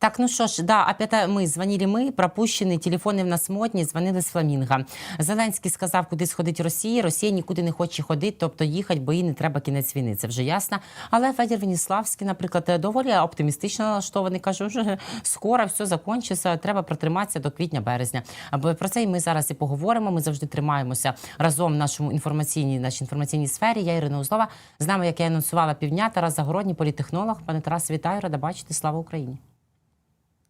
Так, ну що ж, да, опять мы звонили ми, пропущені, телефони в нас модні, дзвонили з Фламінга. Зеленський сказав, куди сходить Росія. Росія нікуди не хоче ходити, тобто їхати, бо їй не треба кінець війни. Це вже ясно. Але Федір Веніславський, наприклад, доволі оптимістично налаштований. Каже, вже скоро все закінчиться, треба протриматися до квітня-березня. Або про це і ми зараз і поговоримо. Ми завжди тримаємося разом в нашому інформаційній нашій інформаційній сфері. Я Ірина Узлова. З нами, як я анонсувала півдня, Тарас Загородній, політехнолог. Пане Тарас, вітаю, рада бачити. Слава Україні.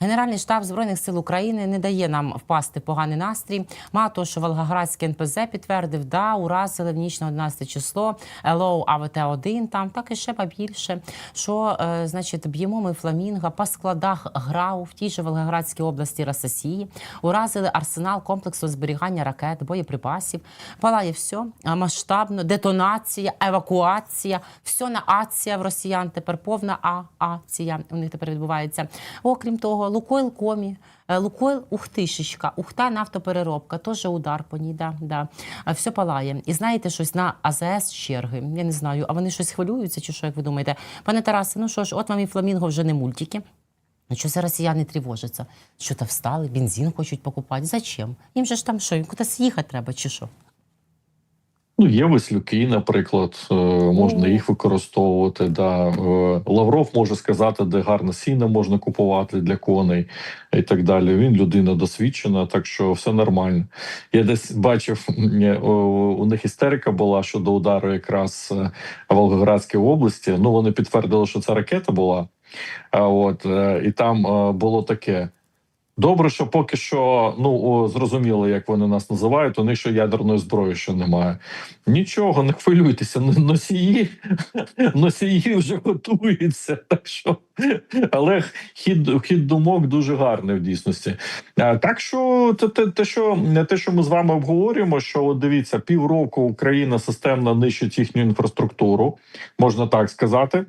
Генеральний штаб збройних сил України не дає нам впасти поганий настрій. Мало того, що Волгоградський НПЗ підтвердив, да, уразили в ніч на 11 число ЛОУ АВТ-1, там так і ще побільше. Що е, значить б'ємо ми фламінга по складах ГРАУ в тій же Волгоградській області Росії. Уразили арсенал комплексу зберігання ракет, боєприпасів. Палає все масштабно, детонація, евакуація, все на ація в росіян. Тепер повна а ація у них тепер відбувається. Окрім того, Лукойл комі. е, Лукойл Ухтишечка, Ухта нафтопереробка, теж удар по ній, да, да. Все палає. І знаєте, щось на АЗС черги. Я не знаю, а вони щось хвилюються, чи що, як ви думаєте? Пане Тарасе, ну що ж, от вам і фламінго вже не мультики. Ну, що це росіяни тривожаться? Що то встали, бензин хочуть покупати. Зачем? Їм же ж там що, їм кудись їхати треба, чи що? Ну, є веслюки, наприклад, е, можна їх використовувати. Да. Е, Лавров може сказати, де гарне сіно можна купувати для коней і так далі. Він людина досвідчена, так що все нормально. Я десь бачив, у них істерика була щодо удару якраз е, в Волгоградській області. Ну, вони підтвердили, що це ракета була. А от е, і там е, було таке. Добре, що поки що ну зрозуміло, як вони нас називають. У ще ядерної зброї ще немає. Нічого, не хвилюйтеся. Носії носії вже готуються. Так що, але хід, хід думок дуже гарний в дійсності. Так що те, те, те, що те, що ми з вами обговорюємо, що от дивіться, півроку Україна системно нищить їхню інфраструктуру, можна так сказати.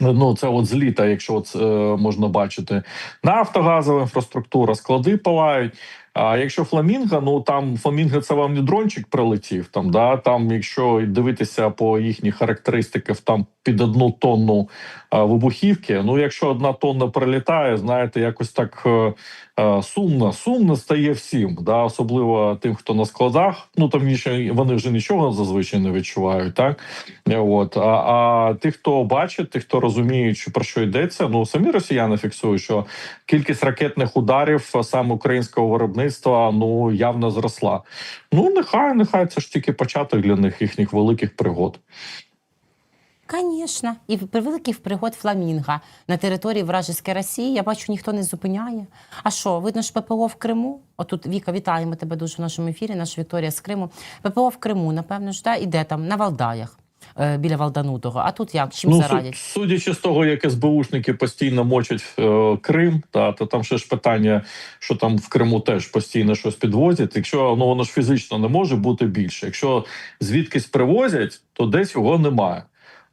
Ну, це от з літа, якщо от, е, можна бачити, нафтогазова інфраструктура, склади палають. А якщо фламінго, ну там фламінго це вам не дрончик прилетів. Там да там, якщо дивитися по їхніх характеристиках, там під одну тонну а, вибухівки. Ну, якщо одна тонна прилітає, знаєте, якось так е, е, сумно, сумно стає всім, да, особливо тим, хто на складах. Ну там ніщо- вони вже нічого зазвичай не відчувають, так Е, от а, а тих, хто бачить, тих, хто розуміє, про що йдеться, ну самі росіяни фіксують, що кількість ракетних ударів а саме українського виробництва ну явно зросла. Ну нехай, нехай це ж тільки початок для них їхніх великих пригод. Звісно, і великих пригод фламінга на території вражеської Росії. Я бачу, ніхто не зупиняє. А що, видно ж ППО в Криму? Отут Віка, вітаємо тебе дуже в нашому ефірі. Наша Вікторія з Криму. ППО в Криму, напевно ж, да? іде там на Валдаях. Е, Біля Валданутого. А тут як? Чим ну, зарадять? су- судячи з того, як СБУшники постійно мочать е, Крим, та то там ще ж питання, що там в Криму теж постійно щось підвозять. Якщо ну воно ж фізично не може бути більше. Якщо звідкись привозять, то десь його немає.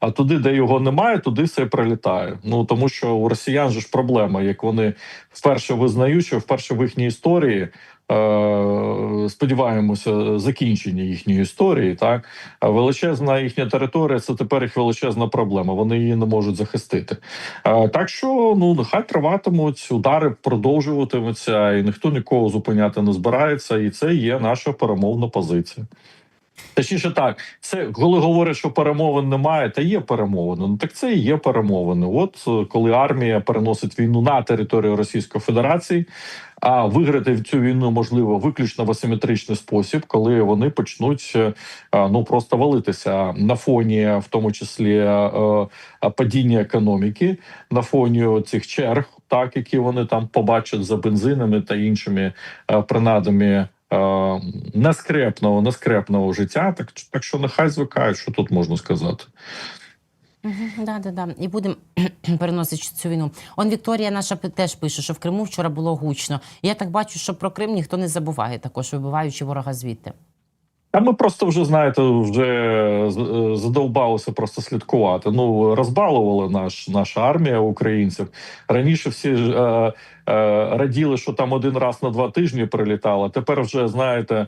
А туди, де його немає, туди все прилітає. Ну тому що у росіян же ж проблема, як вони вперше визнають, що вперше в їхній історії. Е, Сподіваємося, закінчення їхньої історії. Так величезна їхня територія це тепер їх величезна проблема. Вони її не можуть захистити. Е, Так що ну нехай триватимуть, удари продовжуватимуться, і ніхто нікого зупиняти не збирається. І це є наша перемовна позиція. Точніше так, це коли говорять, що перемовин немає, та є перемовини. Ну так це і є перемовини. От е, коли армія переносить війну на територію Російської Федерації, а виграти цю війну можливо виключно в асиметричний спосіб, коли вони почнуть е, е, ну просто валитися на фоні, в тому числі е, падіння економіки, на фоні цих черг, так які вони там побачать за бензинами та іншими принадами нескрепного, нескрепного життя. Так, так що нехай звикають, що тут можна сказати. Да, да, да. І будемо переносити цю війну. Он Вікторія наша теж пише, що в Криму вчора було гучно. Я так бачу, що про Крим ніхто не забуває також, вибиваючи ворога звідти. А ми просто вже знаєте, вже з- задовбалися просто слідкувати. Ну розбалували наш наша армія українців. Раніше всі е, е, раділи, що там один раз на два тижні прилітало. Тепер вже знаєте,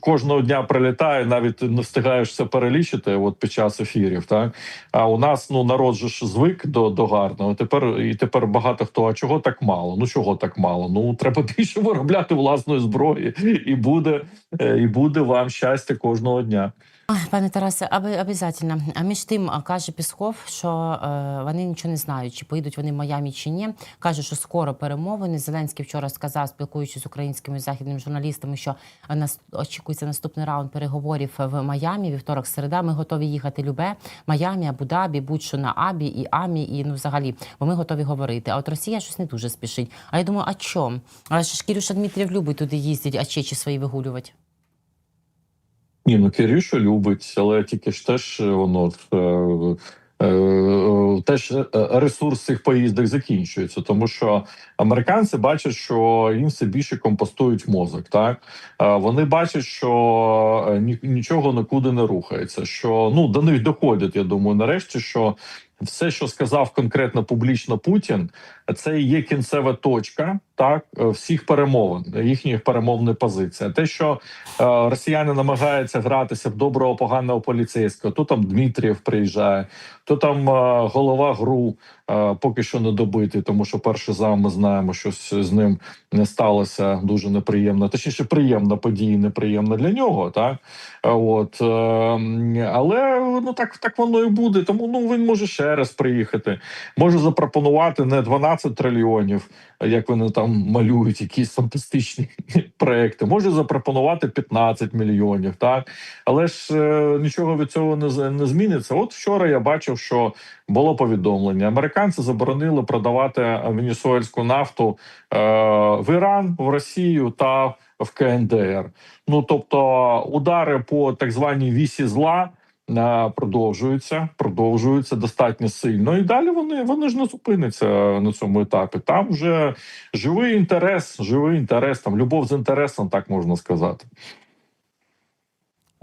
кожного дня прилітає, навіть не встигаєш все перелічити. От під час ефірів. Так а у нас ну народ же ж звик до, до гарного. Тепер і тепер багато хто. А чого так мало? Ну чого так мало? Ну треба більше виробляти власної зброї, і буде Е, і буде вам щастя кожного дня. Пане Тарасе, аби обов'язательно. А між тим каже Пісков, що е, вони нічого не знають, чи поїдуть вони в Майамі чи ні. Каже, що скоро перемовини. Зеленський вчора сказав, спілкуючись з українськими західними журналістами, що е, нас очікується наступний раунд переговорів в Майамі. Вівторок, середа. Ми готові їхати любе Майамі, Абу-Дабі, будь-що на Абі і Амі, і ну взагалі, бо ми готові говорити. А от Росія щось не дуже спішить. А я думаю, а чом? А ж Кірюша Дмитрів любить туди їздить, а чечі свої вигулювати. Ні, ну Кирюша любить, але тільки ж теж е, воно е, е, теж ресурс цих поїздок закінчується, тому що американці бачать, що їм все більше компостують мозок. Так вони бачать, що нічого нікуди не рухається. Що ну до них доходять, я думаю, нарешті, що все, що сказав конкретно публічно Путін, це є кінцева точка так е, всіх перемовин, їхніх перемовної позиції. Те, що е, росіяни намагаються гратися в доброго поганого поліцейського, то там Дмитрієв приїжджає, то там е, голова гру е, поки що не добитий, тому що перший зам ми знаємо, що з, з ним не сталося дуже неприємно. Точніше, приємна подія, неприємна для нього. Так Е, от е, але ну так, так воно і буде. Тому ну він може ще раз приїхати, може запропонувати не 12 трильйонів, як вони там малюють якісь фантастичні проекти. Може запропонувати 15 мільйонів, так але ж е, нічого від цього не, не зміниться. От вчора я бачив, що було повідомлення: американці заборонили продавати венесуельську нафту е, в Іран, в Росію та в КНДР. Ну тобто, удари по так званій вісі зла. Е, Продовжуються, продовжуються достатньо сильно, і далі вони вони ж не зупиняться на цьому етапі. Там вже живий інтерес, живий інтерес, там любов з інтересом, так можна сказати.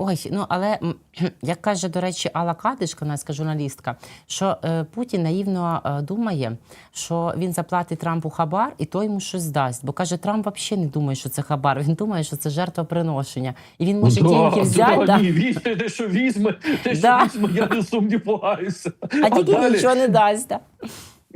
Ой, ну але як каже, до речі, Алла Кадиш, канадська журналістка, що е, Путін наївно е, думає, що він заплатить Трампу хабар, і той йому щось дасть. Бо каже, Трамп взагалі не думає, що це хабар. Він думає, що це жертвоприношення. І він може деньги взяти. Да, ні, візьме, те, що візьме, те, що Да. візьме, я не сумніваюся. а тільки далі- нічого не дасть. Да.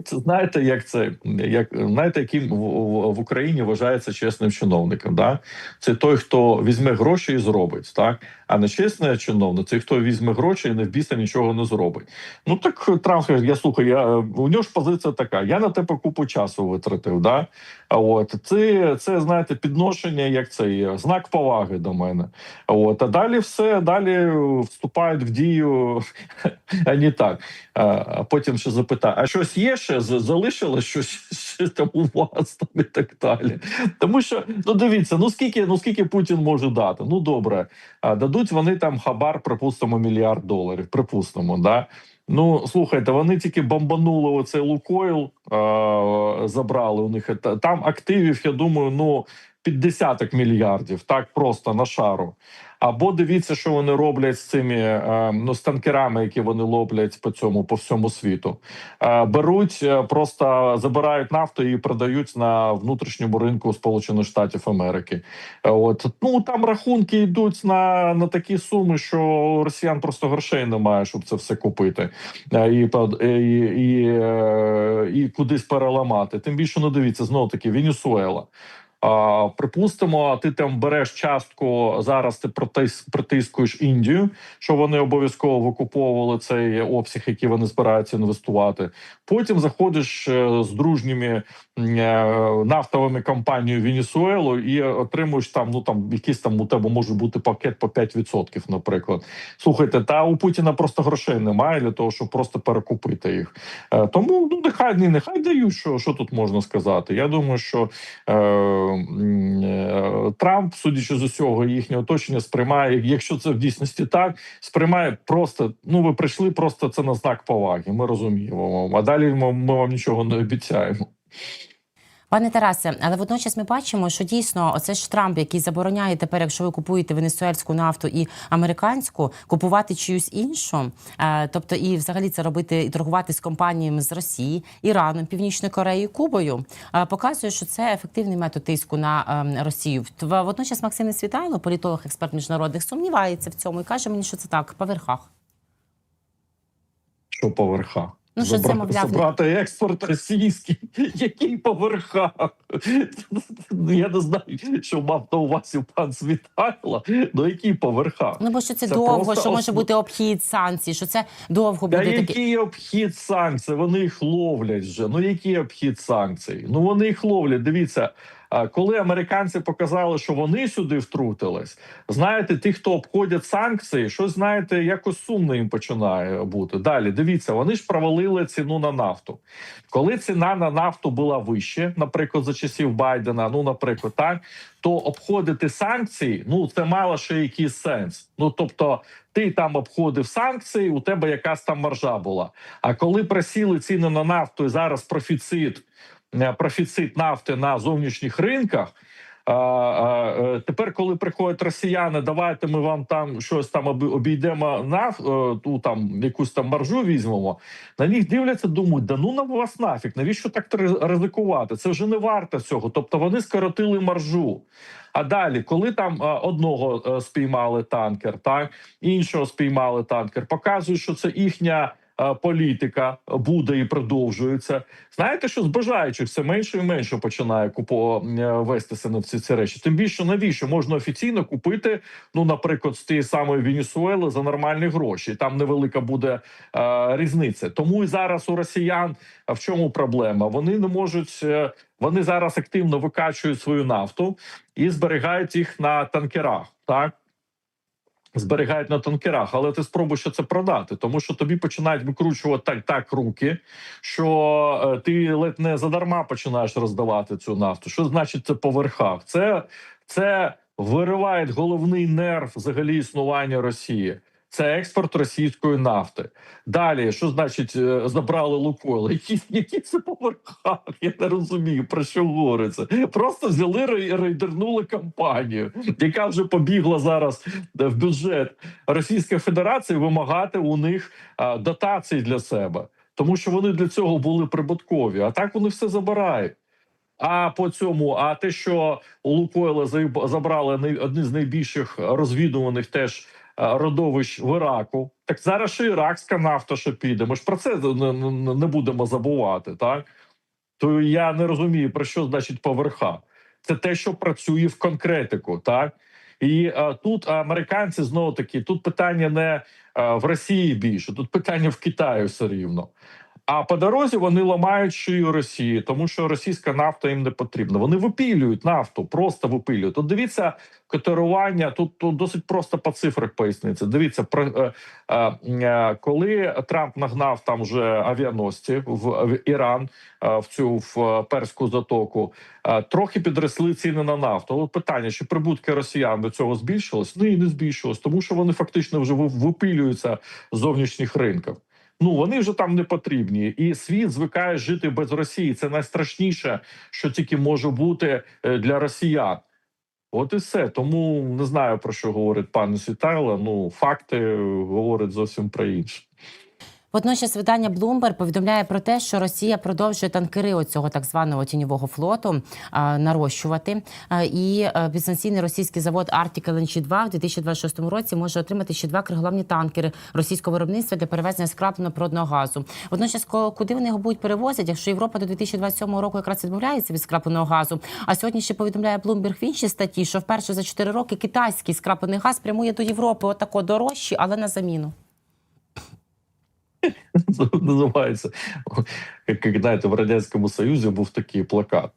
Це знаєте, як це як знаєте, яким в, в, в Україні вважається чесним чиновником? Да? Це той, хто візьме гроші і зробить, так а нечесний чиновник це хто візьме гроші і не в біса нічого не зробить. Ну так Трамп каже, я слухаю, я у нього ж позиція така: я на тебе купу часу витратив. Да? От це, це знаєте, підношення, як цей знак поваги до мене. От а далі все далі вступають в дію, а не так. А потім ще запитає: а щось є ще? Залишилось щось ще там у вас там і так далі. Тому що ну дивіться, ну скільки, ну скільки Путін може дати? Ну добре, а дадуть вони там хабар, припустимо, мільярд доларів. Припустимо, да. Ну слухайте, вони тільки бомбанули оцей Лукойл, е- забрали у них та- там активів. Я думаю, ну під десяток мільярдів, так просто на шару. Або дивіться, що вони роблять з цими е, ну, з танкерами, які вони лоблять по цьому по всьому світу. Е, беруть, е, просто забирають нафту і продають на внутрішньому ринку Сполучених Штатів Америки. От ну там рахунки йдуть на, на такі суми, що росіян просто грошей немає, щоб це все купити і, і, і, і кудись переламати. Тим більше ну дивіться знову таки Венесуела. Припустимо, ти там береш частку зараз. Ти притискуєш Індію, що вони обов'язково викуповували цей обсяг, який вони збираються інвестувати. Потім заходиш е, з дружніми е, нафтовими компаніями Венесуелу і отримуєш там. Ну там якийсь там у тебе може бути пакет по 5%, наприклад. Слухайте, та у Путіна просто грошей немає для того, щоб просто перекупити їх. Е, тому ну нехай не нехай дають, що, що тут можна сказати. Я думаю, що е, е, Трамп, судячи з усього, їхнє оточення сприймає, якщо це в дійсності так, сприймає просто. Ну, ви прийшли, просто це на знак поваги. Ми розуміємо. А далі ми, ми вам нічого не обіцяємо. Пане Тарасе, але водночас ми бачимо, що дійсно оце ж Трамп, який забороняє тепер, якщо ви купуєте венесуельську нафту і американську, купувати чиюсь іншу, е, тобто і взагалі це робити і торгувати з компаніями з Росії, Іраном, Північною Кореєю, Кубою, е, показує, що це ефективний метод тиску на е, Росію. Водночас Максим Несвітайло, політолог, експерт міжнародних, сумнівається в цьому і каже мені, що це так по верхах. Що по верхах? Ну, що це, мовляв, забрати експорт російський, який по верхах. Ну, Я не знаю, що мав на увазі пан Світайло, ну який по верхах. Ну бо що це, Це довго, просто що може бути обхід санкцій, що це довго Та буде таке. який обхід санкцій? Вони їх ловлять вже. Ну який обхід санкцій? Ну вони їх ловлять. Дивіться, коли американці показали, що вони сюди втрутились, знаєте, ті, хто обходять санкції, щось знаєте, якось сумно їм починає бути. Далі дивіться, вони ж провалили ціну на нафту. Коли ціна на нафту була вище, наприклад, за часів Байдена, ну наприклад, так то обходити санкції, ну це мало ще якийсь сенс. Ну тобто, ти там обходив санкції, у тебе якась там маржа була. А коли просіли ціни на нафту і зараз профіцит, профіцит нафти на зовнішніх ринках. А, а, е, тепер, коли приходять росіяни, давайте ми вам там щось там обійдемо наф, е, ту там якусь там маржу візьмемо. На них дивляться, думають, да ну на вас нафіг, навіщо так ризикувати? Це вже не варто цього. Тобто вони скоротили маржу. А далі, коли там е, одного е, спіймали танкер, так іншого спіймали танкер, показують, що це їхня. Е, Політика буде і продовжується. Знаєте, що з бажаючих все менше і менше починає купо е, вестися на всі ці речі. Тим більше навіщо можна офіційно купити, ну наприклад, з тієї самої Венесуели за нормальні гроші. Там невелика буде е, різниця. Тому і зараз у росіян в чому проблема? Вони не можуть. е, Вони зараз активно викачують свою нафту і зберігають їх на танкерах. Так зберігають на танкерах, але ти спробуй що це продати, тому що тобі починають викручувати так, так руки, що е, ти ледь не задарма починаєш роздавати цю нафту. Що значить це по верхах? Це, це вириває головний нерв взагалі існування Росії. Це експорт російської нафти. Далі, що значить е, забрали Лукойл? Які, які це по верхах? Я не розумію про що говориться. Просто взяли рей- рейдернули компанію, яка вже побігла зараз е, в бюджет Російської Федерації вимагати у них а, дотацій для себе, тому що вони для цього були прибуткові. А так вони все забирають. А по цьому, а те, що у Лукойла забрали одні з найбільших розвідуваних теж е, родовищ в Іраку, так зараз ще іракська нафта що піде. Ми ж про це не, будемо забувати, так? То я не розумію, про що значить поверха. Це те, що працює в конкретику, так? І а, тут американці знову таки, тут питання не а, в Росії більше, тут питання в Китаї все рівно. А по дорозі вони ламають шию Росії, тому що російська нафта їм не потрібна. Вони випілюють нафту, просто випилюють. От дивіться котирування. Тут, тут досить просто по цифрах поясниться. Дивіться, про е, е, е, коли Трамп нагнав там вже авіаносці в, Іран в цю в перську затоку, трохи підросли ціни на нафту. От питання: чи прибутки росіян до цього збільшились? Ну і не збільшилось, тому що вони фактично вже ви- випилюються з зовнішніх ринків. Ну вони вже там не потрібні, і світ звикає жити без Росії. Це найстрашніше, що тільки може бути е, для росіян. От і все. Тому не знаю про що говорить пан Світайло. Ну факти говорить говорять зовсім про інше. Водночас видання Bloomberg повідомляє про те, що Росія продовжує танкери оцього так званого тіньового флоту а, нарощувати. А, і а, підстанційний російський завод Arctic LNG 2 в 2026 році може отримати ще два криголамні танкери російського виробництва для перевезення скрапленого природного газу. Водночас, куди вони його будуть перевозити, якщо Європа до 2027 року якраз відмовляється від скрапленого газу. А сьогодні ще повідомляє Bloomberg в іншій статті, що вперше за 4 роки китайський скраплений газ прямує до Європи. Отако дорожчий, але на заміну. Називається. Як знаєте, в Радянському Союзі був такий плакат.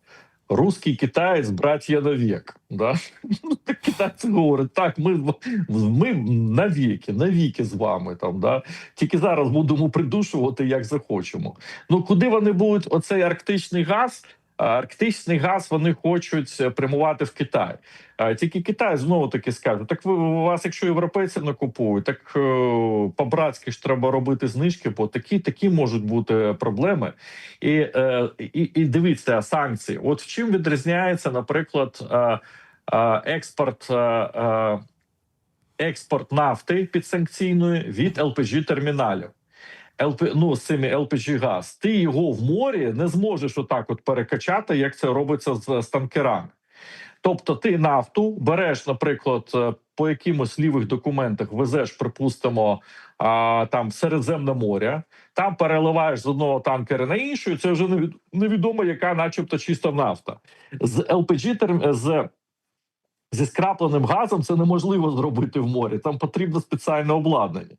Русський китаєць, братія навік. Да? Ну, Китайці говорять, так, ми, ми навіки, навіки з вами там. Да? Тільки зараз будемо придушувати, як захочемо. Ну куди вони будуть оцей арктичний газ арктичний газ вони хочуть е, прямувати в Китай. Тільки Китай знову таки скаже: так ви у вас, якщо європейці не купують, так е, по-братськи ж треба робити знижки, бо такі такі можуть бути проблеми. І, е, і, і дивіться санкції. От в чим відрізняється, наприклад, експорт. Експорт нафти підсанкційної від LPG терміналів. ЛП, ну, з цими LPG газ, ти його в морі не зможеш отак от перекачати, як це робиться з, з танкерами. Тобто, ти нафту береш, наприклад, е, по якимось лівих документах везеш, припустимо, а, там Середземне море, там переливаєш з одного танкера на інший. Це вже невідомо, яка, начебто, чиста нафта. З LPG з зі скрапленим газом це неможливо зробити в морі. Там потрібно спеціальне обладнання.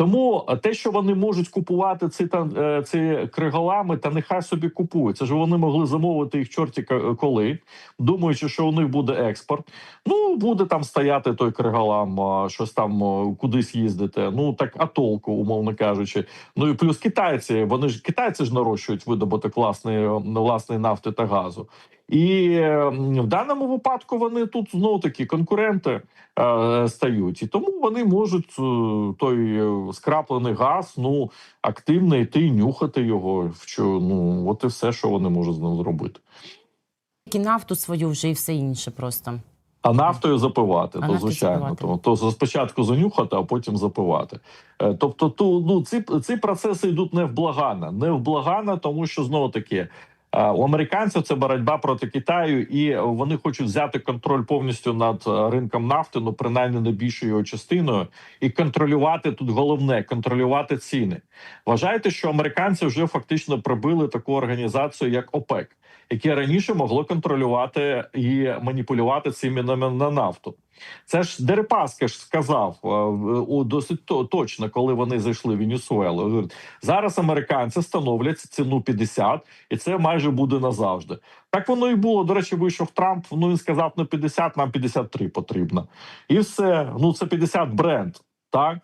Тому е, те, що вони можуть купувати ці там е, ці криголами, та нехай собі купують. Це ж вони могли замовити їх чорті коли, думаючи, що у них буде експорт. Ну буде там стояти той криголам, щось там кудись їздити. Ну так а толку, умовно кажучи. Ну і плюс китайці. Вони ж китайці ж нарощують видобуток власної власної нафти та газу. І в даному випадку вони тут знову таки конкуренти е, стають, і тому вони можуть е, той е, скраплений газ ну активно йти і нюхати його. В що ну от і все, що вони можуть з ним зробити. І нафту свою вже і все інше просто. А нафтою запивати, А то нафтою звичайно. запивати. То, то спочатку занюхати, а потім запивати. Е, Тобто, ту, ну ці, ці процеси йдуть невблагано. Невблагано, тому що знову таки. У американців це боротьба проти Китаю, і вони хочуть взяти контроль повністю над е, ринком нафти, ну принаймні найбільшою його частиною, і контролювати тут головне контролювати ціни. Вважайте, що американці вже фактично прибили таку організацію, як ОПЕК, яке раніше могло контролювати і маніпулювати цінами на нафту. Це ж Дерипаска ж сказав е, досить точно, коли вони зайшли в Венесуелу. Зараз американці становлять ціну 50, і це майже буде назавжди. Так воно і було. До речі, вийшов Трамп. Ну він сказав: ну 50, нам 53 потрібно, і все. Ну це 50 бренд, так.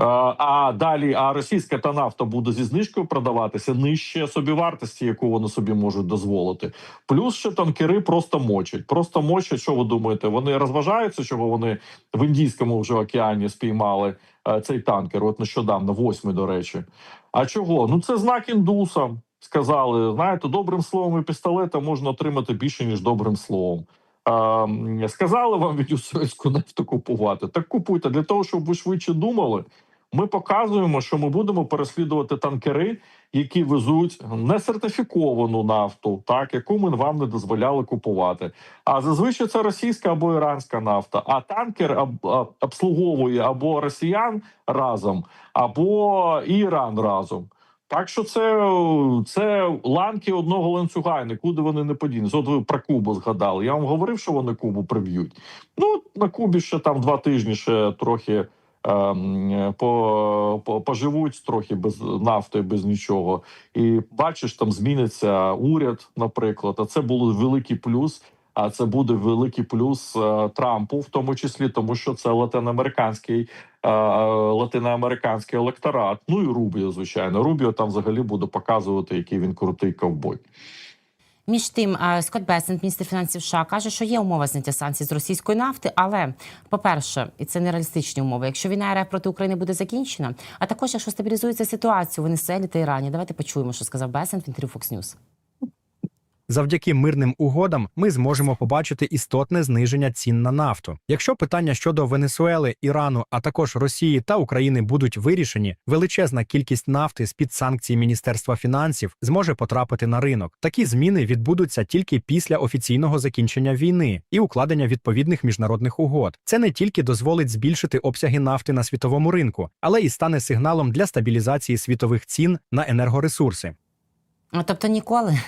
Е, А далі, а російська та нафта буде зі знижкою продаватися нижче собівартості, яку вони собі можуть дозволити. Плюс ще танкери просто мочать. Просто мочать. Що ви думаєте? Вони розважаються, чого вони в Індійському вже океані спіймали е, цей танкер. От нещодавно, восьмий, до речі. А чого? Ну це знак індусам. Сказали, знаєте, добрим словом і пістолетом можна отримати більше ніж добрим словом. Ем, сказали вам венесуельську нафту купувати. Так купуйте для того, щоб ви швидше думали. Ми показуємо, що ми будемо переслідувати танкери, які везуть несертифіковану нафту, так яку ми вам не дозволяли купувати. А зазвичай це російська або іранська нафта. А танкер об- об- обслуговує або росіян разом, або Іран разом. Так що це, це ланки одного ланцюга, і нікуди вони не подінуться. От ви про Кубу згадали. Я вам говорив, що вони Кубу приб'ють. Ну на Кубі ще там два тижні ще трохи. Ем, По, по поживуть трохи без нафти, без нічого, і бачиш, там зміниться уряд, наприклад. А це було великий плюс. А це буде великий плюс е, Трампу, в тому числі, тому що це латиноамериканський е, латиноамериканський електорат. Ну і Рубіо, звичайно. Рубіо там взагалі буде показувати, який він крутий ковбой. Між тим, е, Скотт Бесент, міністр фінансів США, каже, що є умова зняття санкцій з російської нафти. Але, по-перше, і це не реалістичні умови. Якщо війна РФ проти України буде закінчена, а також якщо стабілізується ситуація в Венесуелі та Ірані. Давайте почуємо, що сказав Бесент в інтерв'ю Fox News. Завдяки мирним угодам ми зможемо побачити істотне зниження цін на нафту. Якщо питання щодо Венесуели, Ірану, а також Росії та України будуть вирішені, величезна кількість нафти з під санкцій Міністерства фінансів зможе потрапити на ринок. Такі зміни відбудуться тільки після офіційного закінчення війни і укладення відповідних міжнародних угод. Це не тільки дозволить збільшити обсяги нафти на світовому ринку, але і стане сигналом для стабілізації світових цін на енергоресурси. Ну, Тобто ніколи.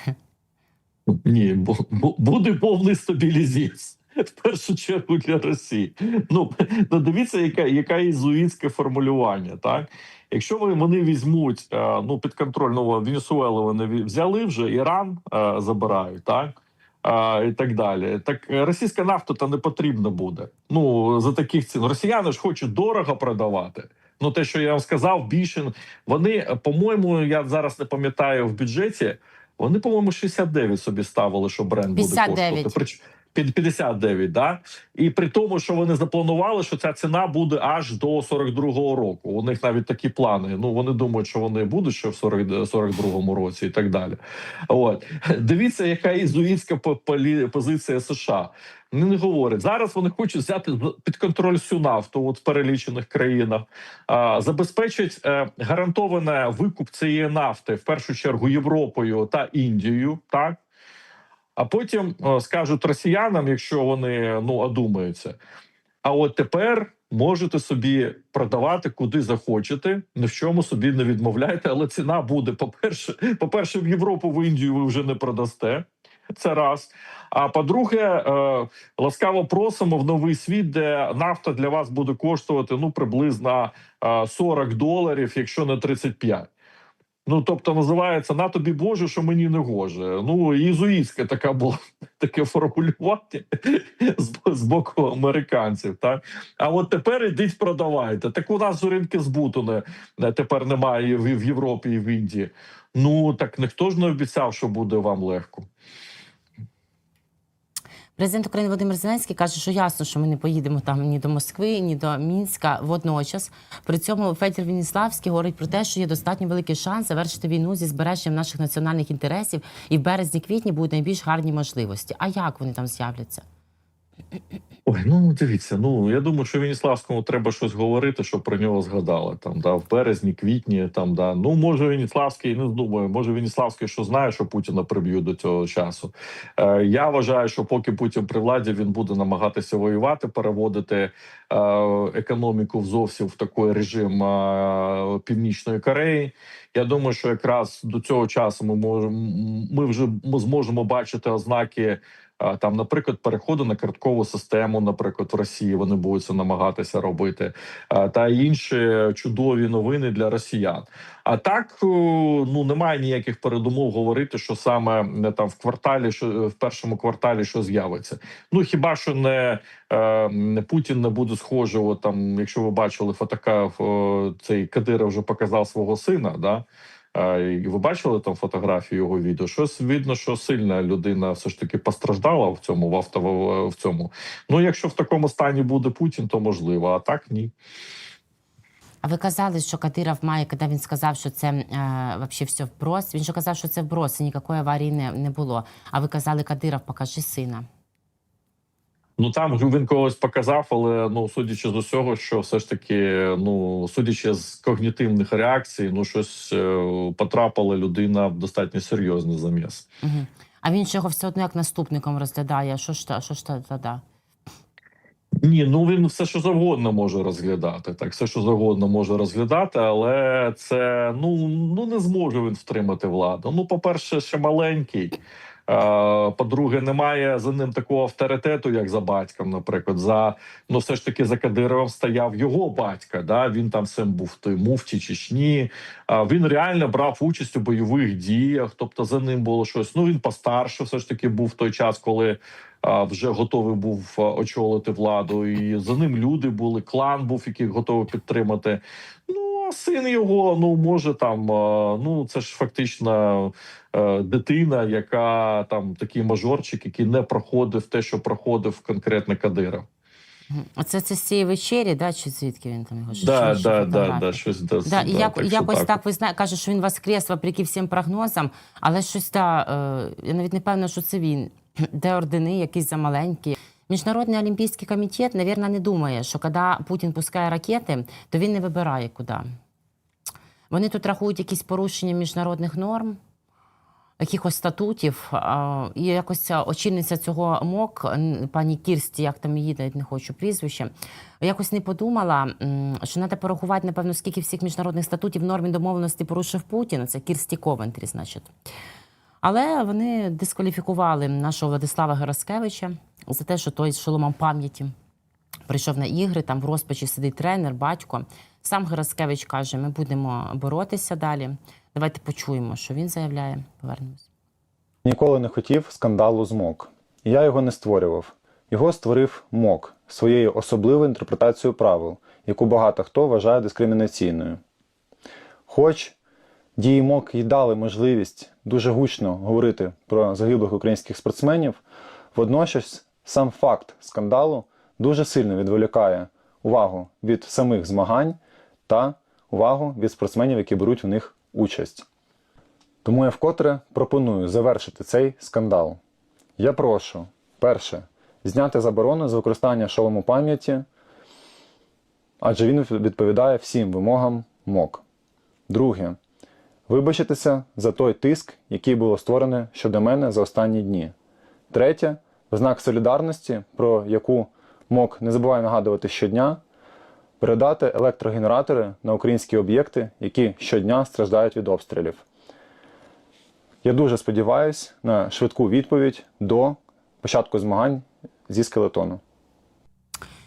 Ні, бу- бу- буде повний стабілізіс. В першу чергу для Росії. Ну, ну дивіться, яка, яка ізуїтське формулювання, так? Якщо вони, візьмуть е, ну, під контроль ну, Венесуелу, вони взяли вже, Іран е, забирають, так? Е, і так далі. Так російська нафта то не потрібна буде. Ну, за таких цін. Росіяни ж хочуть дорого продавати. Ну, те, що я вам сказав, більше вони, по-моєму, я зараз не пам'ятаю в бюджеті. Вони, по-моєму, 69 собі ставили, що бренд буде 59. коштувати. Під 59, да? І при тому, що вони запланували, що ця ціна буде аж до 42-го року. У них навіть такі плани. Ну вони думають, що вони будуть ще в 40, 42-му році і так далі. От дивіться, яка ізуїтська по- позиція США. Вони не говорять зараз. Вони хочуть взяти під контроль всю нафту, от в перелічених країнах, а, забезпечать е, гарантоване викуп цієї нафти в першу чергу Європою та Індією. Так а потім е, скажуть росіянам, якщо вони ну одумаються. А от тепер можете собі продавати куди захочете, ні в чому собі не відмовляйте, але ціна буде. По-перше, по-перше, в Європу, в Індію ви вже не продасте. Це раз. А по-друге, е, ласкаво просимо в новий світ, де нафта для вас буде коштувати ну приблизно е, 40 доларів, якщо не 35. Ну, тобто, називається на тобі Боже, що мені не гоже. Ну, ізуїтська така була таке формулювання з, з боку американців. Так? А от тепер ідіть продавайте. Так у нас ринки збуту не тепер немає в, в Європі і в Індії. Ну так ніхто ж не обіцяв, що буде вам легко. Президент України Володимир Зеленський каже, що ясно, що ми не поїдемо там ні до Москви, ні до Мінська. Водночас при цьому Федір Веніславський говорить про те, що є достатньо великий шанс завершити війну зі збереженням наших національних інтересів, і в березні-квітні будуть найбільш гарні можливості. А як вони там з'являться? Ой, ну дивіться. Ну я думаю, що Веніславському треба щось говорити, щоб про нього згадали. Там да в березні, квітні. Там да ну може Веніславський, не думаю, може Веніславський, що знає, що Путіна приб'ють до цього часу. Е, я вважаю, що поки Путін при владі він буде намагатися воювати, переводити е, економіку в зовсім в такий режим е, Північної Кореї. Я думаю, що якраз до цього часу ми можемо ми вже зможемо бачити ознаки. Там, наприклад, переходу на карткову систему, наприклад, в Росії вони будуть це намагатися робити, та інші чудові новини для росіян. А так ну немає ніяких передумов говорити, що саме там в кварталі, що в першому кварталі що з'явиться. Ну хіба що не, е, Путін не буде схожий, от, там, якщо ви бачили фотока, цей Кадиров вже показав свого сина. Да? Ви бачили там фотографію його відео? Щось видно, що сильна людина все ж таки постраждала в цьому в авто в цьому. Ну якщо в такому стані буде Путін, то можливо, а так ні. А ви казали, що Кадиров має, коли він сказав, що це е, вообще все вброс. Він же казав, що це вброс, і ніякої аварії не, не було. А ви казали, Кадиров, покажи сина. Ну там він когось показав, але ну судячи з усього, що все ж таки, ну судячи з когнітивних реакцій, ну щось е, потрапила людина в достатньо серйозний заміс. Угу. А він ж його все одно як наступником розглядає. Що ж та що ж та тоді? Ні, ну він все, що завгодно може розглядати. Так, все, що завгодно може розглядати, але це ну ну не зможе він втримати владу. Ну, по-перше, ще маленький. По-друге, немає за ним такого авторитету, як за батьком. Наприклад, за ну все ж таки за Кадировим стояв його батька. Да, він там сам був той муфті Чечні. Він реально брав участь у бойових діях. Тобто за ним було щось. Ну він постарше, все ж таки був в той час, коли вже готовий був очолити владу. І за ним люди були. Клан був, який готовий підтримати. Ну син його ну може там. Ну це ж фактично е, дитина, яка там такий мажорчик, який не проходив те, що проходив конкретно Кадиров. Мгм. Оце це з цієї вечері, да? чи звідки він там його? Чи Да, що да, да, да, щось да, Да, і як, так якось так, ви знаєте, каже, що він воскрес вопреки всім прогнозам, але щось да, е, я навіть не певна, що це він. Де ордени, якісь замаленькі. Міжнародний олімпійський комітет, мабуть, не думає, що коли Путін пускає ракети, то він не вибирає куди. Вони тут рахують якісь порушення міжнародних норм, якихось статутів. І якось ця очільниця цього МОК, пані Кірсті, як там її, навіть не хочу прізвище, якось не подумала, що треба порахувати, напевно, скільки всіх міжнародних статутів норм і домовленостей порушив Путін. Це Кірсті Ковентрі, значить. Але вони дискваліфікували нашого Владислава Гераскевича за те, що той з шоломом пам'яті прийшов на ігри, там в розпачі сидить тренер, батько. Сам Гераскевич каже: ми будемо боротися далі. Давайте почуємо, що він заявляє. Повернемось. Ніколи не хотів скандалу з МОК. Я його не створював. Його створив МОК своєю особливою інтерпретацією правил, яку багато хто вважає дискримінаційною. Хоч дії МОК і дали можливість дуже гучно говорити про загиблих українських спортсменів, водночас сам факт скандалу дуже сильно відволікає увагу від самих змагань та увагу від спортсменів, які беруть у них участь. Тому я вкотре пропоную завершити цей скандал. Я прошу, перше, зняти заборону з використання шолому пам'яті, адже він відповідає всім вимогам МОК. Друге, вибачитися за той тиск, який було створене щодо мене за останні дні. Третє, в знак солідарності, про яку МОК не забуває нагадувати щодня, передати електрогенератори на українські об'єкти, які щодня страждають від обстрілів. Я дуже сподіваюся на швидку відповідь до початку змагань зі скелетону.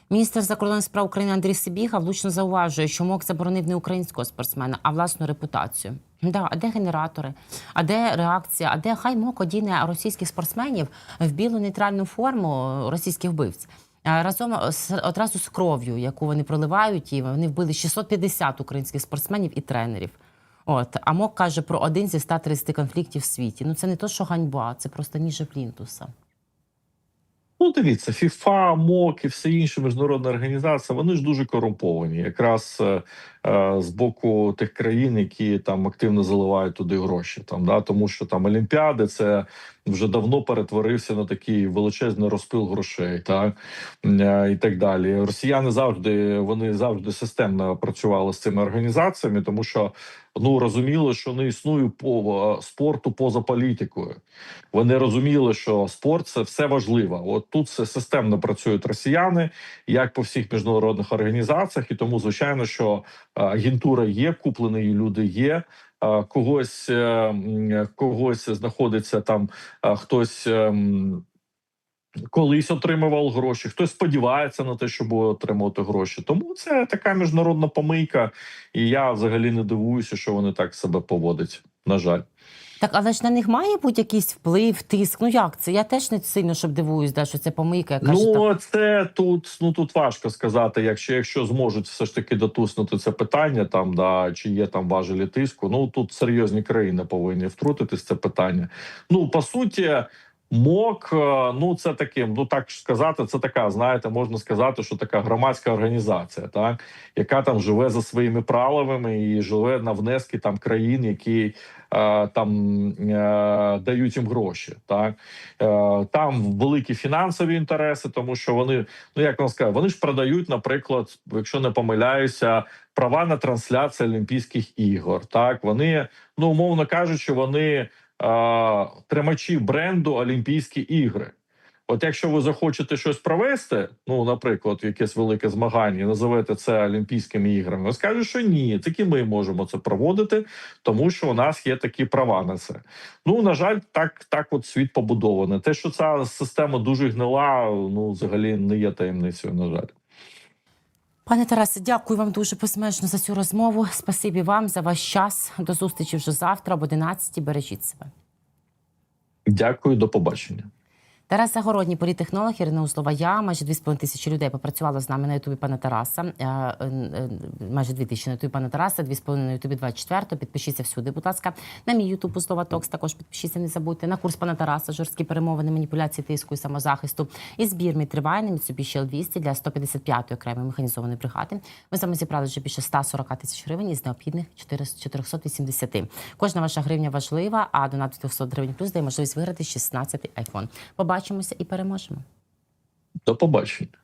Міністр закордонних справ України Андрій Сибіга влучно зауважує, що МОК заборонив не українського спортсмена, а власну репутацію. Да, а де генератори? А де реакція? А де хай МОК одіне російських спортсменів в білу нейтральну форму російських вбивць? Разом з одразу з кров'ю, яку вони проливають, і вони вбили 650 українських спортсменів і тренерів. От а МОК каже про один зі 130 конфліктів в світі. Ну це не то, що ганьба, це просто ніже плінтуса. Ну, дивіться, ФІФА, МОК і все інші міжнародні організації, вони ж дуже корумповані, якраз е, е, з боку тих країн, які там активно заливають туди гроші. Там да тому, що там Олімпіади це вже давно перетворився на такий величезний розпил грошей, так е, і так далі. Росіяни завжди вони завжди системно працювали з цими організаціями, тому що ну розуміли, що не існує по спорту поза політикою. Вони розуміли, що спорт це все важливо. От тут системно працюють росіяни, як по всіх міжнародних організаціях, і тому звичайно, що е, агентура є, куплені люди є. е, Когось е, когось знаходиться там, е, хтось ем, колись отримував гроші, хтось сподівається на те, що буде отримувати гроші. Тому це така міжнародна помийка, і я взагалі не дивуюся, що вони так себе поводять. На жаль. Так, але ж на них має бути якийсь вплив, тиск. Ну як це? Я теж не сильно щоб дивуюсь, да, що це помийка, яка ж там. Ну це тут ну тут важко сказати. Якщо якщо зможуть все ж таки дотуснути це питання, там да чи є там важелі тиску. Ну тут серйозні країни повинні втрутитись це питання. Ну по суті. МОК, е, ну це таким, ну так сказати, це така, знаєте, можна сказати, що така громадська організація, так яка там живе за своїми правилами і живе на внески там країн, які е, там е, дають їм гроші. Так е, там великі фінансові інтереси, тому що вони, ну як вам сказати, вони ж продають, наприклад, якщо не помиляюся, права на трансляцію Олімпійських ігор. Так вони, ну умовно кажучи, вони тримачі бренду Олімпійські ігри. От якщо ви захочете щось провести, ну наприклад, якесь велике змагання, називете це Олімпійськими іграми, скажуть, що ні, тільки ми можемо це проводити, тому що у нас є такі права на це. Ну на жаль, так так от світ побудований. Те, що ця система дуже гнила, ну взагалі не є таємницею. На жаль. Пане Тарасе, дякую вам дуже безмежно за цю розмову. Спасибі вам за ваш час. До зустрічі вже завтра об 11 Бережіть себе. Дякую, до побачення. Тарас Загородній, політтехнолог, Ірина Услова. Я майже 2,5 тисячі людей попрацювала з нами на Ютубі пана Тараса. Е, е, е, Майже 2 тисячі на Ютубі пана Тараса, 2,5 на Ютубі 24. Підпишіться всюди, будь ласка. На мій Ютуб Услова Токс також підпишіться, не забудьте. На курс пана Тараса, жорсткі перемовини, маніпуляції тиску і самозахисту. І збір мій триває на Mitsubishi L200 для 155-ї окремої механізованої бригади. Ми вами зібрали вже більше 140 тисяч гривень із необхідних 480. Кожна ваша гривня важлива, а донат 200 гривень плюс дає можливість виграти 16-й айфон. Побачимося і переможемо. До побачення.